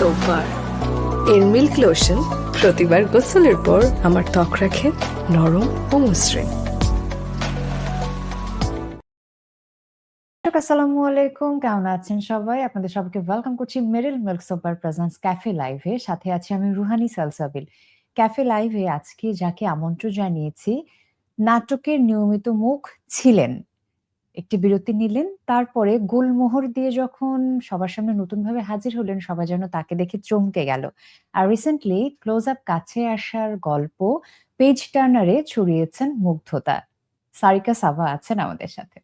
Soap এর milk lotion প্রতিবার গোসলের পর আমার ত্বক রাখে নরম ও মসৃণ। আসসালামু আলাইকুম। কেমন আছেন সবাই? আপনাদের সবাইকে ওয়েলকাম করছি Meril milk super presents cafe লাইভে সাথে আছি আমি রুহানি সালসাবিল। ক্যাফে লাইভে আজকে যাকে আমন্ত্রণ জানিয়েছি, নাটকের নিয়মিত মুখ ছিলেন। একটি বিরতি নিলেন তারপরে গোলমোহর দিয়ে যখন সবার সামনে নতুনভাবে হাজির হলেন সবাই যেন তাকে দেখে চমকে গেল। আর রিসেন্টলি ক্লোজ আপ কাছে আসার গল্প পেজ টার্নারে ছড়িয়েছেন মুগ্ধতা। সারিকা সাভা আছেন আমাদের সাথে।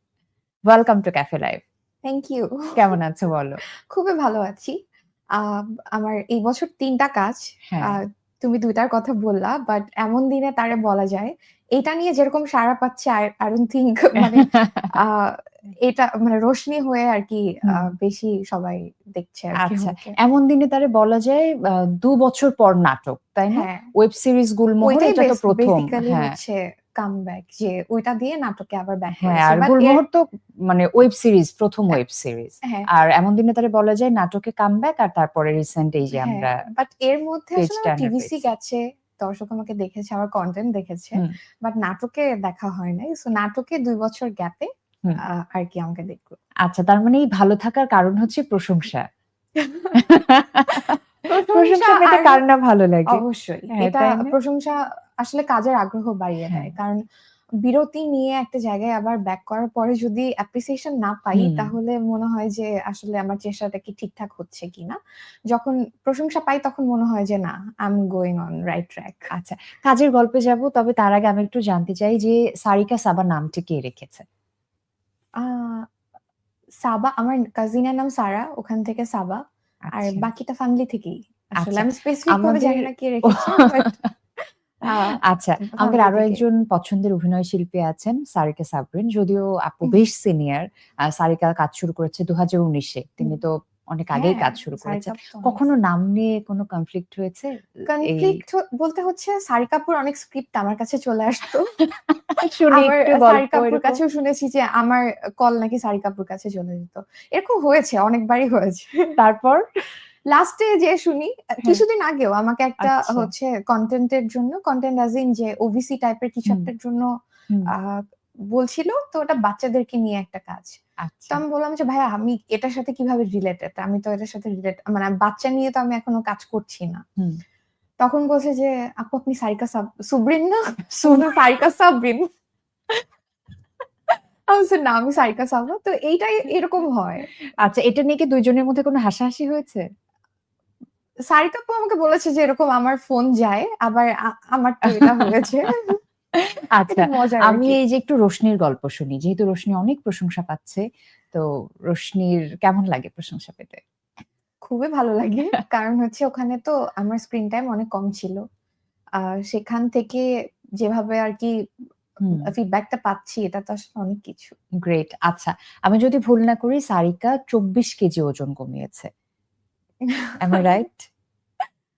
Welcome to cafe live thank you কেমন আছো বলো? খুবই ভালো আছি। আহ, আমার এই বছর তিনটা কাজ। হ্যাঁ। তুমি দুইটার কথা বললা বাট এমন দিনে তারে বলা যায় এটা নিয়ে যেরকম সাড়া পাচ্ছে আই ডোন্ট থিঙ্ক মানে এটা মানে রোশনি হয়ে আর কি বেশি সবাই দেখছে আচ্ছা, এমন দিনে তারে বলা যায় দু বছর পর নাটক তাই না? ওয়েব সিরিজ গুলমোহর এটা তো প্রথম হ্যাঁ। হচ্ছে কামব্যাক যে ওইটা দিয়ে নাটকে আবার ব্যাক হ্যাঁ আর গুলমোহর তো মানে ওয়েব সিরিজ প্রথম ওয়েব সিরিজ হ্যাঁ। আর এমন দিনে তারে বলা যায় নাটকে কামব্যাক আর তারপরে রিসেন্ট এই যে হ্যাঁ আমরা বাট এর মধ্যে টিভিসি। গেছে। দর্শক আমাকে দেখেছে আমার কন্টেন্ট দেখেছে বাট নাটকে দেখা হয় নাই। সো নাটকে দুই বছর গ্যাপে। আর কি আমাকে দেখল। আচ্ছা তার মানে এই ভালো থাকার কারণ হচ্ছে প্রশংসা। প্রশংসা পেতে কার না ভালো লাগে? অবশ্যই। হ্যাঁ, এটা প্রশংসা আসলে কাজের আগ্রহ বাড়িয়ে হ্যাঁ। দেয়। কারণ বিরতি নিয়ে একটা জায়গায় আবার ব্যাক করার পরে যদি অ্যাপ্রিসিয়েশন না পাই তাহলে মনে হয় যে আসলে আমার চেষ্টাটা কি ঠিকঠাক হচ্ছে কিনা? যখন প্রশংসা পাই তখন মনে হয় যে না I am going on right track আচ্ছা কাজের গল্পে যাব তবে তার আগে আমি একটু জানতে চাই যে সারিকা সাবা নামটি কে রেখেছে? সাবা আমার কাজিনের নাম সারা ওখান থেকে সাবা। আর আচ্ছা। বাকিটা ফ্যামিলি থেকেই। আসলে আচ্ছা, আমি স্পেসিফিক ভাবে জানি না কে রেখেছে আচ্ছা আমাদের আরও একজন পছন্দের অভিনয় শিল্পী আছেন সারিকা সাবরিন যদিও আপু বেশ সিনিয়র সারিকা কাজ শুরু করেছে দু হাজার উনিশে। তিনি তো অনেক আগেই হ্যাঁ, কাজ শুরু অনেক- কখনো নাম নিয়ে কোনো কনফ্লিক্ট হয়েছে? কনফ্লিক্ট বলতে হচ্ছে সারিকাপুর অনেক স্ক্রিপ্ট আমার কাছে চলে আসতো। সারিকাপুর কাছেও শুনেছি যে আমার কল নাকি সারিকাপুর কাছে চলে যেত। এরকম হয়েছে অনেকবারই হয়েছে। তারপর? লাস্টে যে শুনি কিছুদিন আগেও আমাকে একটা। আচ্ছা। হচ্ছে কন্টেন্টের জন্য কন্টেন্ট অ্যাজ ইন যে ওভিসি টাইপের কিছু। একটার জন্য বলছিল তো ওটা বাচ্চাদেরকে নিয়ে একটা কাজ। তো আচ্ছা আমি বললাম যে ভাইয়া আমি এটার সাথে কীভাবে রিলেটেড আমি তো এটার সাথে রিলেট মানে বাচ্চা নিয়ে তো আমি এখনও কাজ করছি না। তখন বলছে যে আপু আপনি সারিকা সাব সুব্রিন না? শুধু সারিকা সাবরিন? না আমি সারিকা সাবা তো এইটাই এরকম হয়। আচ্ছা এটা নিয়ে কি দুইজনের মধ্যে কোনো হাসাহাসি হয়েছে? সারিকা আপু আমাকে বলেছে যে এরকম আমার ফোন যায় আবার আমার এটা হয়েছে। আচ্ছা আমি এই যে একটু রোশনির গল্প শুনি যেহেতু রোশনি অনেক প্রশংসা পাচ্ছে তো রোশনির কেমন লাগে প্রশংসা পেতে? খুবই ভালো লাগে কারণ হচ্ছে ওখানে তো আমার স্ক্রিন টাইম অনেক কম ছিল। আর সেখান থেকে যেভাবে আর কি। ফিডব্যাকটা পাচ্ছি এটা তো আসলে অনেক কিছু। গ্রেট আচ্ছা আমি যদি ভুল না করি সারিকা চব্বিশ কেজি ওজন কমিয়েছে। রাইট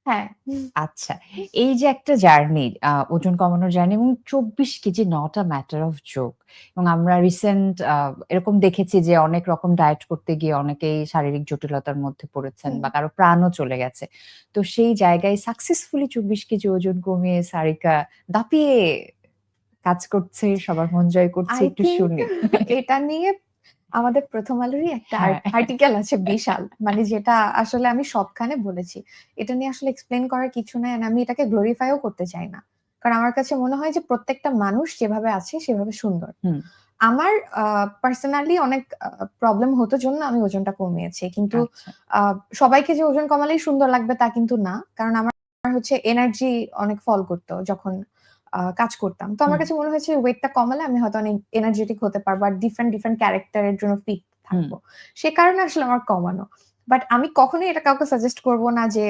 হ্যাঁ। আচ্ছা এই যে একটা জার্নি ওজন কমানোর জার্নি এবং চব্বিশ KG not a matter of joke এবং আমরা রিসেন্ট এরকম দেখেছি যে অনেক রকম ডায়েট করতে গিয়ে অনেকেই শারীরিক জটিলতার মধ্যে পড়েছেন বা কারও প্রাণও চলে গেছে। তো সেই জায়গায় সাকসেসফুলি চব্বিশ কেজি ওজন কমিয়ে সারিকা দাপিয়ে কাজ করছে সবার মন জয় করছে একটু শুনি। এটা নিয়ে আমাদের প্রথম আলোরই একটা হ্যাঁ। আর্টিকেল আছে বিশাল। মানে যেটা আসলে আমি সবখানে বলেছি। এটা নিয়ে আসলে এক্সপ্লেন করার কিছু নাই আমি এটাকে গ্লোরিফাইও করতে চাই না। কারণ আমার কাছে মনে হয় যে প্রত্যেকটা মানুষ যেভাবে আছে সেভাবে সুন্দর। আমার পার্সোনালি অনেক প্রবলেম হতো জন্য আমি ওজনটা কমিয়েছি। কিন্তু আচ্ছা, আহ, সবাইকে যে ওজন কমালেই সুন্দর লাগবে তা কিন্তু না। কারণ আমার হচ্ছে এনার্জি অনেক ফল করতো যখন কাজ করতাম। তো আমার কাছে মনে হয়েছে ওয়েটটা কমালে আমি হয়তো অনেক এনার্জেটিক হতে পারব আর ডিফারেন্ট ডিফারেন্ট ক্যারেক্টারের জন্য ফিট থাকব। সে কারণে আসলে আমার কমানো। বাট আমি কখনোই এটা কাউকে সাজেস্ট করব না যে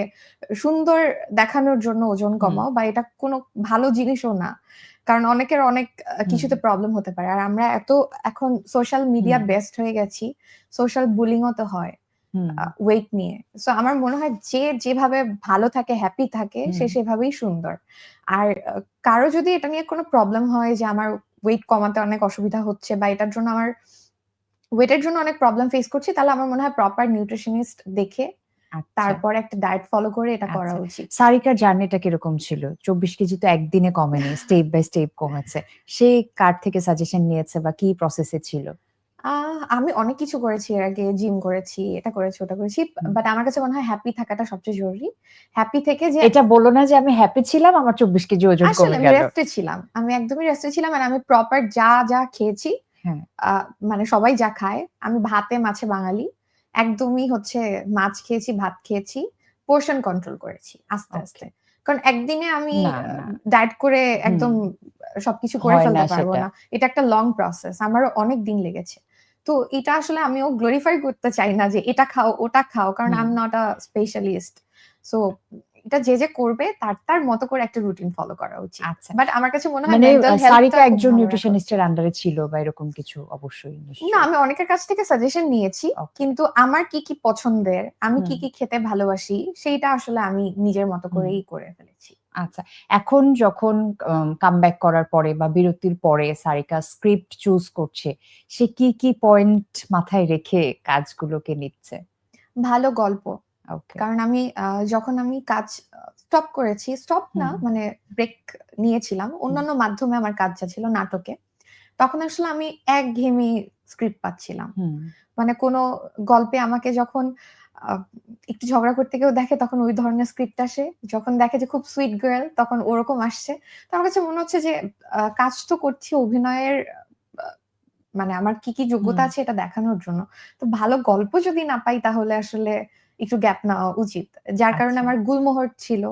সুন্দর দেখানোর জন্য ওজন কমাও বা এটা কোনো ভালো জিনিসও না। কারণ অনেকের অনেক কিছুতে প্রবলেম হতে পারে। আর আমরা এত এখন সোশ্যাল মিডিয়া বেস্ট হয়ে গেছি সোশ্যাল বুলিংও তো হয়। ওয়েট নিয়ে। সো আমার মনে হয় যে যেভাবে ভালো থাকে হ্যাপি থাকে সে সেভাবেই সুন্দর। আর কারও যদি এটা নিয়ে কোনো প্রবলেম হয় যে আমার ওয়েট কমাতে অনেক অসুবিধা হচ্ছে বা এটার জন্য আমার ওয়েটের জন্য অনেক প্রবলেম ফেস করছি তাহলে আমার মনে হয় প্রপার নিউট্রিশনিস্ট দেখে আচ্ছা। তারপর একটা ডায়েট ফলো করে এটা করা আচ্ছা। উচিত। সারিকার জার্নিটা কীরকম ছিল? চব্বিশ কেজি তো একদিনে কমেনি স্টেপ বাই স্টেপ কমেছে। সে কার থেকে সাজেশন নিয়েছে বা কি প্রসেসে ছিল? আহ, আমি অনেক কিছু করেছি এর আগে জিম করেছি এটা করেছি ওটা করেছি হুম। বাট আমার কাছে মনে হয় হ্যাপি থাকাটা সবচেয়ে জরুরি হ্যাপি থেকে যে এটা বলো না যে আমি হ্যাপি ছিলাম আমার চব্বিশ কেজি ওজন আসলে কমে আমি গেল রেস্টে ছিলাম আমি একদমই রেস্টে ছিলাম আর আমি প্রপার যা যা খেয়েছি হ্যাঁ। মানে সবাই যা খায় আমি ভাতে মাছে বাঙালি একদমই হচ্ছে মাছ খেয়েছি ভাত খেয়েছি পোর্শন কন্ট্রোল করেছি আস্তে. আস্তে কারণ একদিনে আমি না, না। ডায়েট করে একদম সবকিছু করে হয় ফেলতে পারব সেটা। না এটা একটা লং প্রসেস আমারও অনেক দিন লেগেছে তো এটা আসলে আমিও গ্লোরিফাই করতে চাই না যে এটা খাও ওটা খাও কারণ I am not a specialist so এটা যে যে করবে তার তার মতো করে একটা রুটিন ফলো করা উচিত। আচ্ছা। বাট আমার কাছে মনে হয় মানে মেন্টাল আহ, সারিকা একজন নিউট্রিশনিস্টের আন্ডারে ছিল বা এরকম কিছু অবশ্যই না আমি অনেকের কাছ থেকে সাজেশন নিয়েছি কিন্তু আমার কি কি পছন্দের আমি কি কি খেতে ভালোবাসি সেইটা আসলে আমি নিজের মতো করেই করে ফেলেছি। আচ্ছা এখন যখন কামব্যাক করার পরে বা বিরতির পরে সারিকা স্ক্রিপ্ট চুজ করছে সে কি কি পয়েন্ট মাথায় রেখে কাজগুলোকে নিচ্ছে? ভালো গল্প। কারণ আমি যখন আমি কাজ স্টপ করেছি স্টপ না মানে ব্রেক নিয়েছিলাম অন্যান্য মাধ্যমে আমার কাজ যা ছিল নাটকে তখন আসলে আমি একঘেয়েমি স্ক্রিপ্ট পাচ্ছিলাম। মানে কোনো গল্পে আমাকে যখন আহ, একটু ঝগড়া করতে কেউ দেখে তখন ওই ধরনের স্ক্রিপ্ট আসে। যখন দেখে যে খুব সুইট গার্ল তখন ওরকম আসছে। তো আমার কাছে মনে হচ্ছে যে কাজ তো করছি অভিনয়ের মানে আমার কি কি যোগ্যতা আছে এটা দেখানোর জন্য। তো ভালো গল্প যদি না পাই তাহলে আসলে একটু গ্যাপ নেওয়া উচিত। যার কারণে আচ্ছা। আমার গুলমোহর ছিল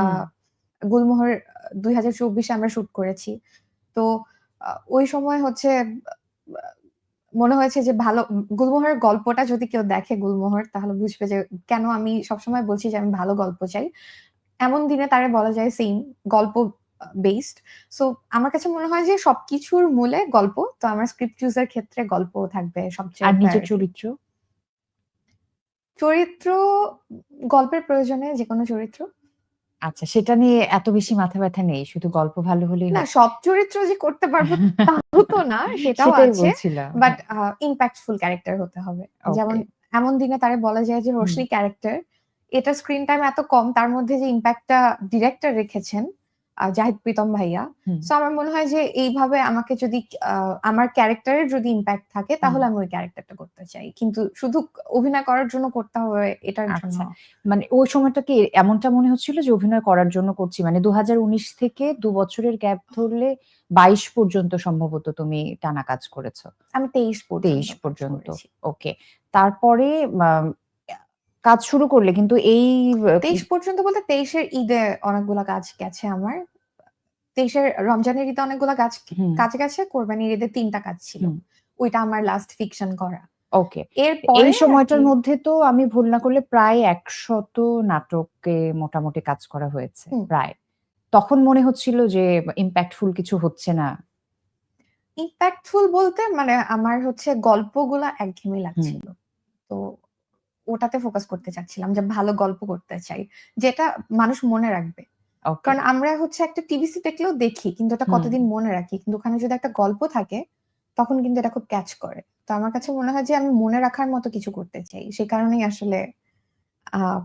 আহ, গুলমোহর দুই হাজার চব্বিশে আমরা শুট করেছি। তো ওই সময় হচ্ছে মনে হয়েছে যে ভালো গুলমোহরের গল্পটা যদি কেউ দেখে গুলমোহর তাহলে বুঝবে যে কেন আমি সবসময় বলছি যে আমি ভালো গল্প চাই। এমন দিনে তারে বলা যায় সেম গল্প বেসড সো আমার কাছে মনে হয় যে সবকিছুর মূলে গল্প তো আমার স্ক্রিপ্ট চুজের ক্ষেত্রে গল্প থাকবে সবচেয়ে আর নিজের চরিত্র? চরিত্র গল্পের প্রয়োজনে যে কোনো চরিত্র। আচ্ছা সেটা নিয়ে এত বেশি মাথা ব্যথা নেই শুধু গল্প ভালো হলেই না সব চরিত্র যে করতে পারব তাও তো না সেটাও আছে বাট ইম্প্যাক্টফুল ক্যারেক্টার হতে হবে। যেমন এমন দিনে তারে বলা যায় যে রোশনি ক্যারেক্টার এটা স্ক্রিন টাইম এত কম তার মধ্যে যে ইম্প্যাক্টটা ডিরেক্টর রেখেছেন জাহিদ প্রীতম ভাইয়া। সো আমার মনে হয় যে এইভাবে আমাকে যদি আমার ক্যারেক্টারের যদি ইম্প্যাক্ট থাকে তাহলে আমি ওই ক্যারেক্টারটা করতে চাই। কিন্তু শুধু অভিনয় করার জন্য করতে হবে এটার জন্য। আচ্ছা। মানে ওই সময়টা কি এমনটা মনে হচ্ছিল যে অভিনয় করার জন্য করছি? মানে দু হাজার উনিশ থেকে দু বছরের গ্যাপ ধরলে বাইশ পর্যন্ত সম্ভবত তুমি টানা কাজ করেছ। আমি তেইশ 23 পর্যন্ত। ওকে তারপরে কাজ শুরু করলে কিন্তু এই তেইশ পর্যন্ত বলতে তেইশের ঈদে অনেকগুলা কাজ গেছে আমার। তেইশের রমজানের ঈদে অনেকগুলা কাজ কাজ গেছে কোরবানির ঈদে তিনটা কাজ ছিল। ওইটা আমার লাস্ট ফিকশন করা। ওকে। এর এই সময়টার মধ্যে তো আমি ভুল না করলে প্রায় একশত নাটকে মোটামুটি কাজ করা হয়েছে প্রায়। তখন মনে হচ্ছিল যে ইম্প্যাক্টফুল কিছু হচ্ছে না। ইম্প্যাক্টফুল বলতে মানে আমার হচ্ছে গল্পগুলা একঘেয়েমি লাগছিল। তো ওটাতে ফোকাস করতে চাচ্ছিলাম যে ভালো গল্প করতে চাই যেটা মানুষ মনে রাখবে। কারণ আমরা হচ্ছে একটা টিভিসি দেখলেও দেখি কিন্তু ওটা কতদিন মনে রাখি কিন্তু ওখানে যদি একটা গল্প থাকে তখন কিন্তু এটা খুব ক্যাচ করে। তো আমার কাছে মনে হয় যে আমি মনে রাখার মতো কিছু করতে চাই সে কারণেই আসলে আহ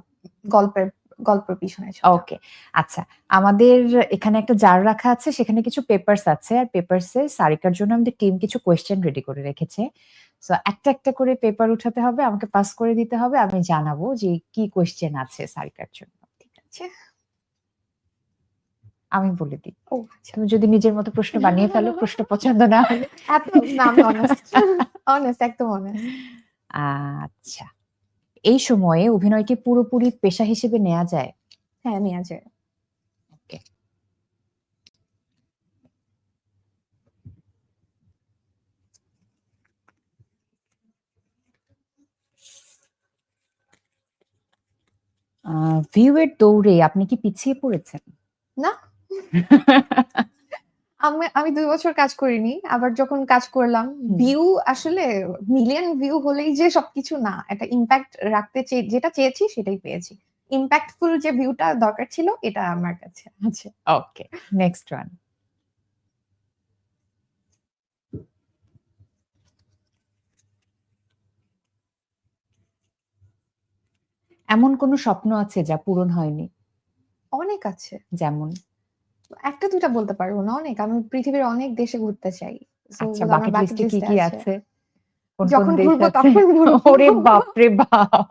গল্পের গল্পের পিছনে ওকে আচ্ছা আমাদের এখানে একটা জার রাখা আছে সেখানে কিছু পেপারস আছে আর পেপারসে সারিকার জন্য আমাদের টিম কিছু কোয়েশ্চেন রেডি করে রেখেছে। সো একটা একটা করে পেপার উঠাতে হবে আমাকে পাস করে দিতে হবে আমি জানাব যে কি কোয়েশ্চেন আছে সারিকার জন্য। ঠিক আছে? আমি বলে দিই। ও আচ্ছা। তুমি যদি নিজের মতো প্রশ্ন বানিয়ে ফেলো প্রশ্ন পছন্দ না হলে। এত না আমি অনেস্ট অনেস্ট একদম অনেস্ট আচ্ছা। এই সময়ে অভিনয়কে পুরোপুরি পেশা হিসেবে নেওয়া যায়। হ্যাঁ নেওয়া যায়। ওকে। ভিউ এর দৌড়ে আপনি কি পিছিয়ে পড়েছেন? না। আমি আমি দুই বছর কাজ করিনি আবার যখন কাজ করলাম ভিউ আসলে মিলিয়ন ভিউ হলেই যে সবকিছু না একটা ইম্প্যাক্ট রাখতে চেয়ে যেটা চেয়েছি সেটাই পেয়েছি। ইম্প্যাক্টফুল যে ভিউটা দরকার ছিল এটা আমার কাছে আছে। ওকে নেক্সট ওয়ান এমন কোনো স্বপ্ন আছে যা পূরণ হয়নি? অনেক আছে। যেমন? একটা দুইটা বলতে পারব না অনেক। আমি পৃথিবীর অনেক দেশে ঘুরতে চাই। আচ্ছা bucket লিস্টে কি কি আছে। যখন ঘুরবো তখন। ওরে বাপ রে বাপ।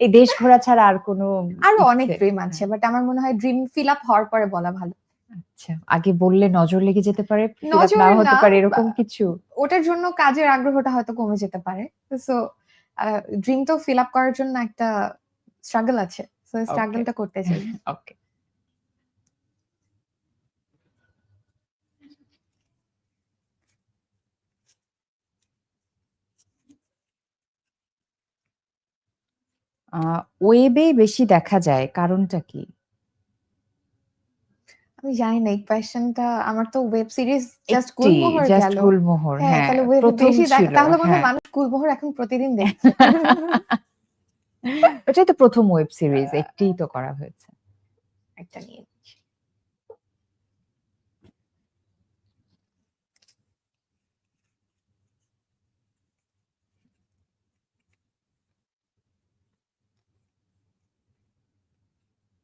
এই দেশ ঘোরা ছাড়া আর কোনো আরও অনেক ড্রিম আছে বাট আমার মনে হয় ড্রিম ফিল আপ হওয়ার পরে বলা ভালো। আচ্ছা আগে বললে নজর লেগে যেতে পারে নজর নাও হতে পারে এরকম কিছু? ওটার জন্য কাজের আগ্রহটা হয়তো কমে যেতে পারে। সো ড্রিম তো ফিল আপ করার জন্য একটা স্ট্রাগল আছে। সো স্ট্রাগলটা করতে চাই। ওকে ওয়েবে বেশি দেখা যায় কারণটা কি? আমি জানি না এই কোয়েশ্চেনটা আমার তো ওয়েব সিরিজ জাস্ট একটি গুলমোহর জাস্ট গেল। গুলমোহর হ্যাঁ হ্যাঁ তাহলে ওয়েব বেশি দেখা ছিল তাহলে মনে হয় হ্যাঁ। মানুষ গুলমোহর এখন প্রতিদিন দেখছে। এটাই তো প্রথম ওয়েব সিরিজ একটিই তো করা হয়েছে। একটা নিয়ে।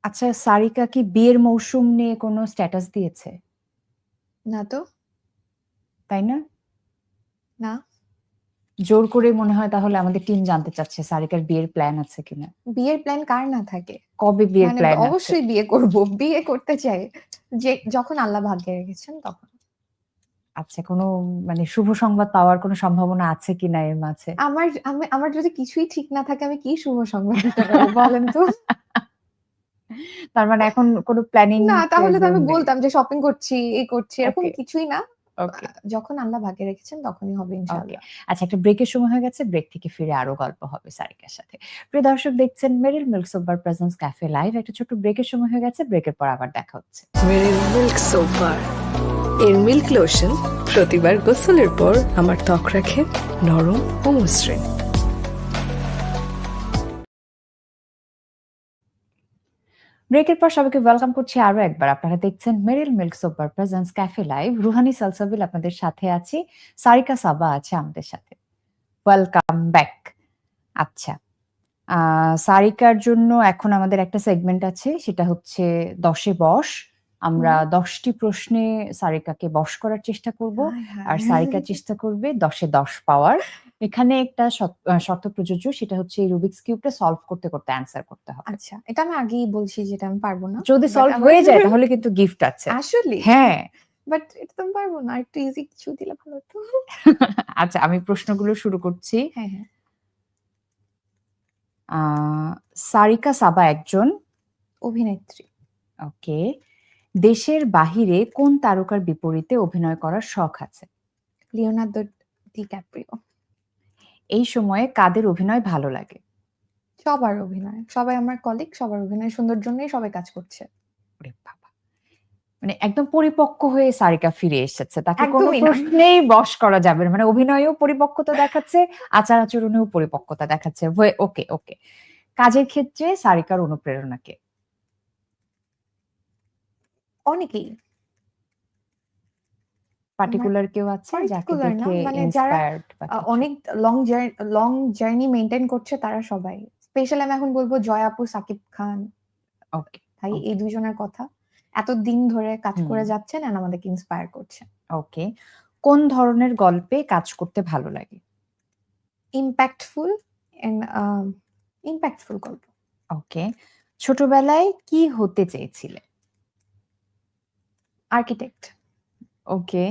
আচ্ছা সারিকা কি বিয়ের মৌসুম নিয়ে কোনো স্ট্যাটাস দিয়েছে? না তো। তাই না? না। জোর করে মনে হয় তাহলে আমাদের টিম জানতে চাচ্ছে সারিকার বিয়ের প্ল্যান আছে কিনা। বিয়ের প্ল্যান কার না থাকে? কবে বিয়ের মানে প্ল্যান অবশ্যই বিয়ে করব বিয়ে করতে চাই। যে যখন আল্লাহ ভাগ্যে রেখেছেন তখন। আচ্ছা কোনো মানে শুভ সংবাদ পাওয়ার কোনো সম্ভাবনা আছে কিনা এর মাঝে? আমার আমি আমার যদি কিছুই ঠিক না থাকে আমি কি শুভ সংবাদ দিতে পারব বলেন তো? তার মানে এখন কোনো প্ল্যানিং না তাহলে তো আমি বলতাম যে শপিং করছি এই করছি এরকম কিছুই না। যখন আল্লাহ ভাগে রেখেছেন তখনই হবে ইনশাআল্লাহ। আচ্ছা একটা ব্রেকের সময় হয়ে গেছে ব্রেক থেকে ফিরে আরও গল্প হবে সারিকার সাথে। প্রিয় দর্শক দেখছেন মেরিল মিল্ক সোবার প্রেজেন্স ক্যাফে লাইভ একটা ছোট ব্রেকের সময় হয়ে গেছে ব্রেকের পর আবার দেখা হচ্ছে। মেরিল মিল্ক সোপার এর মিল্ক লোশন প্রতিবার গোসলের পর আমার ত্বক রাখে নরম ও মসৃণ। ব্রেকের পর সবাইকে ওয়েলকাম করছি আরও একবার। আপনারা দেখছেন মেরিল milk সোপার presents cafe live Ruhani Salsabil আপনাদের সাথে আছি। সারিকা সাবা আছে আমাদের সাথে। ওয়েলকাম ব্যাক আচ্ছা সারিকার জন্য এখন আমাদের একটা সেগমেন্ট আছে সেটা হচ্ছে দশে বশ আমরা দশটি প্রশ্নে সারিকাকে বশ করার চেষ্টা করব। আর সারিকা চেষ্টা করবে দশে দশ পাওয়ার। এখানে একটা শর্ত- প্রযোজ্য সেটা হচ্ছে এই রুবিক্স কিউবটা সলভ করতে করতে অ্যান্সার করতে হবে। আচ্ছা এটা আমি আগেই বলছি যেটা আমি পারব না। যদি সলভ হয়ে যায় তাহলে কিন্তু গিফট আছে। আসলে হ্যাঁ। বাট এটা তো আমি পারব না একটু ইজি কিছু দিলে ভালো হতো। আচ্ছা আমি প্রশ্নগুলো শুরু করছি। হ্যাঁ হ্যাঁ। সারিকা সাবা একজন। অভিনেত্রী। ওকে। দেশের বাহিরে কোন তারকার বিপরীতে অভিনয় করার শখ আছে? Leonardo DiCaprio. এই সময়ে কাদের অভিনয় ভালো লাগে? সবার অভিনয়। সবাই আমার কলিগ সবার অভিনয় সুন্দর জন্যই সবাই কাজ করছে। ওরে বাবা। মানে একদম পরিপক্ক হয়ে সারিকা ফিরে এসেছে। তাকে কোনো প্রশ্নেই বশ করা যাবে না। মানে অভিনয়েও পরিপক্কতা দেখাচ্ছে আচার আচরণেও পরিপক্কতা দেখাচ্ছে। ওকে ওকে। কাজের ক্ষেত্রে সারিকার অনুপ্রেরণাকে অনেকেই। পার্টিকুলার কেউ আছে যাকে দেখে মানে যারা, অনেক লং লং জার্নি মেনটেন করছে তারা সবাই। স্পেশাল আমি এখন বলব জয় আপু সাকিব খান ওকে ভাই এই দুজনের কথা। এত দিন ধরে কাজ করে যাচ্ছেন আর আমাদেরকে ইন্সপায়ার করছে ওকে কোন ধরনের গল্পে কাজ করতে ভালো লাগে? ইম্প্যাক্টফুল এন্ড ইম্প্যাক্টফুল গল্প। ওকে ছোটবেলায় কি হতে চেয়েছিলে? আর্কিটেক্ট ওকে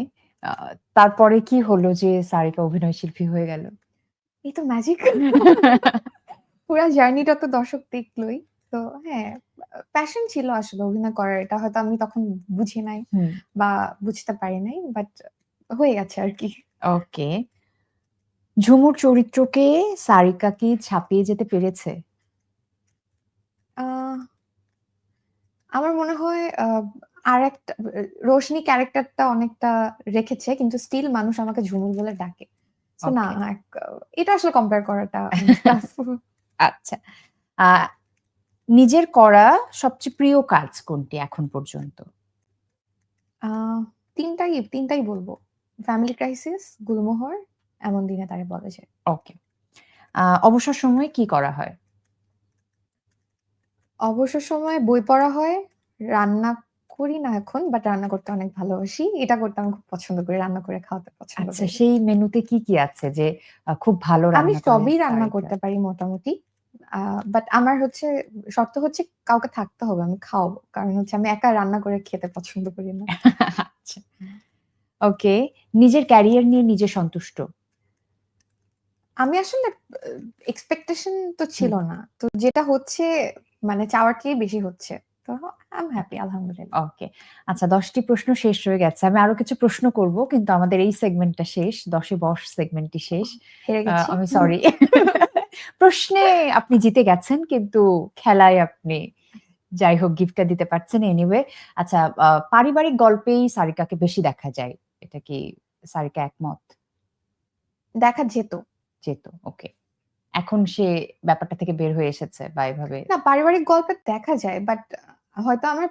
তারপরে কি হলো যে সারিকা অভিনয় শিল্পী হয়ে গেল? এই তো ম্যাজিক পুরা জার্নিটা তো দর্শক দেখলোই। তো হ্যাঁ প্যাশন ছিল আসলে অভিনয় করার। এটা হয়তো আমি তখন বুঝি নাই বা বুঝতে পারি নাই বাট হয়ে গেছে আর কি। ওকে। ঝুমুর চরিত্রকে সারিকা কি ছাপিয়ে যেতে পেরেছে? আহ, আমার মনে হয় আহ, আর একটা রোশনি ক্যারেক্টারটা অনেকটা রেখেছে কিন্তু স্টিল মানুষ আমাকে ঝুমুর বলে ডাকে। না এটা আসলে কম্পেয়ার করাটা আচ্ছা নিজের করা সবচেয়ে প্রিয় কাজ কোনটি এখন পর্যন্ত? তিনটাই তিনটাই বলব। ফ্যামিলি ক্রাইসিস গুলমোহর এমন দিনে তারে বলা যায়। ওকে অবসর সময়ে কি করা হয়? অবসর সময়ে বই পড়া হয়, রান্না করি না এখন বাট রান্না করতে অনেক ভালোবাসি। এটা করতে আমি খুব পছন্দ করি। রান্না করে খাওয়াতে পছন্দ আচ্ছা করি। সেই মেনুতে কি, কি আছে যে খুব ভালো রান্না আমি সবই রান্না? করতে পারি মোটামুটি। বাট আমার হচ্ছে শর্ত হচ্ছে কাউকে থাকতে হবে। আমি খাওয়াবো। কারণ হচ্ছে আমি একা রান্না করে খেতে পছন্দ করি না। আচ্ছা। ওকে। নিজের ক্যারিয়ার নিয়ে নিজে সন্তুষ্ট? আমি আসলে এক্সপেকটেশন তো ছিল না। তো যেটা হচ্ছে মানে চাওয়ার চেয়ে বেশি হচ্ছে। তো আই হ্যাপি আলহামদুলিল্লাহ। ওকে। আচ্ছা ১০ টি প্রশ্ন শেষ হয়ে গেছে। আমি আরও কিছু প্রশ্ন করব কিন্তু আমাদের এই সেগমেন্টটা শেষ। ১০ এ ১০ সেগমেন্টটি শেষ। আমি সরি। প্রশ্নে আপনি জিতে গেছেন কিন্তু খেলায় আপনি যাই হোক গিফটটা দিতে পারছেন এনিওয়ে। আচ্ছা পারিবারিক গল্পেই সারিকাকে বেশি দেখা যায়। এটা কি সারিকা একমত? দেখা যেত। যেত। ওকে। এখন সে ব্যাপারটা থেকে বের হয়ে এসেছে বা এভাবে না পারিবারিক গল্পে দেখা যায় বাট হয়তো আমার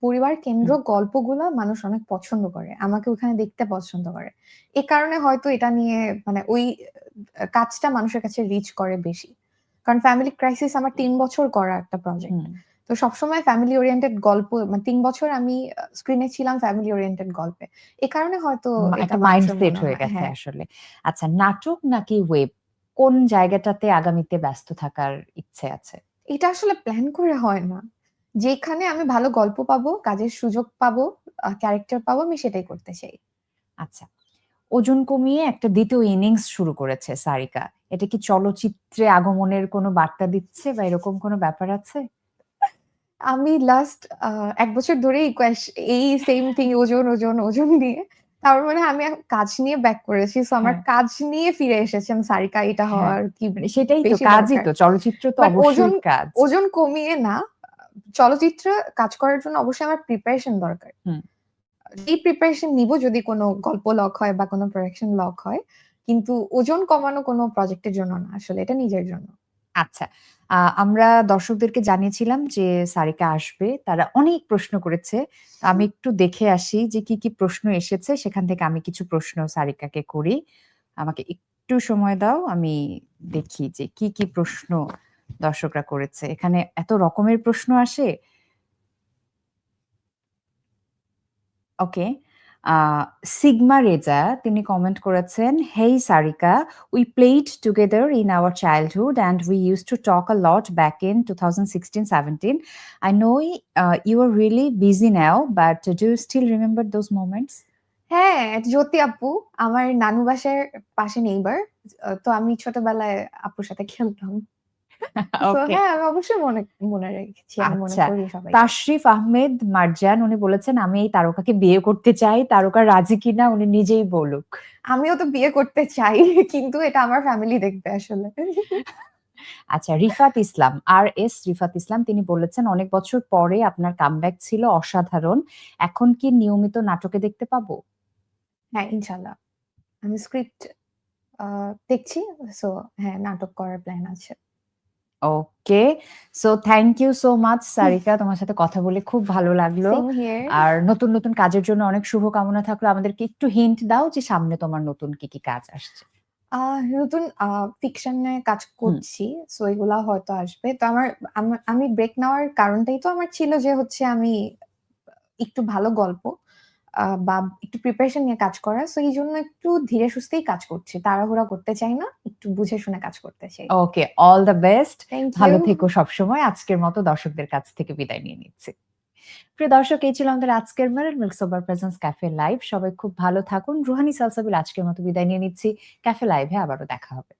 পরিবার কেন্দ্র গল্পগুলো মানুষ অনেক পছন্দ করে। আমাকে ওখানে দেখতে পছন্দ করে। এ কারণে হয়তো এটা নিয়ে মানে ওই কাজটা মানুষের কাছে রিচ করে বেশি। কারণ ফ্যামিলি ক্রাইসিস আমার তিন বছর করা একটা প্রজেক্ট। তো সবসময় ফ্যামিলি ওরিয়েন্টেড গল্প মানে ৩ বছর আমি স্ক্রিনে ছিলাম ফ্যামিলি ওরিয়েন্টেড গল্পে। এ কারণে হয়তো একটা মাইন্ডসেট হয়ে গেছে হ্যাঁ। আসলে। আচ্ছা নাটক নাকি ওয়েব? কোন জায়গাটাতে আগামীতে ব্যস্ত থাকার ইচ্ছে আছে? এটা আসলে প্ল্যান করে হয় না। যেখানে আমি ভালো গল্প পাবো, কাজের সুযোগ পাবো, ক্যারেক্টার পাবো আমি সেটাই করতে চাই। আচ্ছা। ওজন কমিয়ে একটা দ্বিতীয় ইনিংস শুরু করেছে সারিকা। এটা কি চলচ্চিত্রে আগমনের কোনো বার্তা দিচ্ছে বা এরকম কোনো ব্যাপার আছে? আমি লাস্ট ১ বছর ধরে এই সেম থিং ওজন, ওজন, ওজন নিয়ে। তার মানে আমি কাজ নিয়ে ব্যাক করেছি। সো আমার হ্যাঁ। কাজ নিয়ে ফিরে এসেছেন সারিকা এটা হ্যাঁ। হওয়ার কি সেটাই তো কাজই তো। চলচ্চিত্র তো ওজন অবশ্যই কাজ। ওজন কমিয়ে না। চলচ্চিত্রে কাজ করার জন্য অবশ্যই আমার প্রিপারেশন দরকার। হুম। এই প্রিপারেশন নিবো যদি কোনো গল্প লক হয় বা কোনো প্রোডাকশন লক হয়। কিন্তু ওজন কমানো কোনো প্রজেক্টের জন্য না আসলে এটা নিজের জন্য। আচ্ছা। আমরা দর্শকদেরকে জানিয়েছিলাম যে সারিকা আসবে। তারা অনেক প্রশ্ন করেছে। আমি একটু দেখে আসি যে কি, কি প্রশ্ন এসেছে সেখান থেকে আমি কিছু প্রশ্ন সারিকাকে করি। আমাকে একটু সময় দাও। আমি দেখি যে কি, কি প্রশ্ন দর্শকরা করেছে। এখানে এত রকমের প্রশ্ন আসে। ওকে। আ সিগমা রেজা তিনি কমেন্ট করেছেন, "Hey Sarika, we played together in our childhood and we used to talk a lot back in 2016-17. I know uh, you are really busy now, but do you still remember those moments?" হ্যাঁ, জ্যোতি আপু আমার নানু বাসার পাশে neighbour. আ তো আমি ছোটবেলায় আপুর সাথে খেলতাম। হ্যাঁ, আমি অবশ্যই মনে মনে রেখেছি। আচ্ছা। তাশরিফ আহমেদ মারজান উনি বলেছেন, "আমি এই তারকাকে বিয়ে করতে চাই। তারকা রাজি কিনা উনি নিজেই বলুক।" আমিও তো বিয়ে করতে চাই। কিন্তু এটা আমার ফ্যামিলি দেখবে আসলে। আচ্ছা রিফাত ইসলাম, আর.এস. রিফাত ইসলাম তিনি বলেছেন, "অনেক বছর পরে আপনার কামব্যাক ছিল অসাধারণ। এখন কি নিয়মিত নাটকে দেখতে পাবো?" হ্যাঁ, ইনশাআল্লাহ। আমি স্ক্রিপ্ট দেখছি। সো হ্যাঁ, নাটক করার প্ল্যান আছে। Okay. So thank you so much Sarika. তোমার সাথে কথা বলে খুব ভালো লাগল। আর নতুন, নতুন কাজের জন্য অনেক শুভকামনা থাকল। আমাদেরকে একটু হিন্ট দাও যে সামনে তোমার নতুন কি, কি কাজ আসছে? নতুন ফিকশন নিয়ে কাজ করছি। সো এগুলা হয়তো আসবে। তো আমার আমি ব্রেক নেওয়ার কারণটাই তো আমার ছিল যে হচ্ছে আমি একটু ভালো গল্প বা একটু প্রিপারেশন নিয়ে কাজ করা। সো এই জন্য একটু ধীরে সুস্থেই কাজ করছি। তাড়াহুড়া করতে চাই না। একটু বুঝে শুনে কাজ করতে চাই। Okay, all the best. ভালো। থেকো সবসময়। আজকের মতো দর্শকদের কাছ থেকে বিদায় নিয়ে নিচ্ছি। প্রিয় দর্শক এই ছিল আমাদের আজকের মেরিল মিল্ক সোবার প্রেজেন্স ক্যাফে লাইভ। সবাই খুব ভালো থাকুন। রুহানি সালসাবিল আজকের মতো বিদায় নিয়ে নিচ্ছি। ক্যাফে লাইভে আবারও দেখা হবে।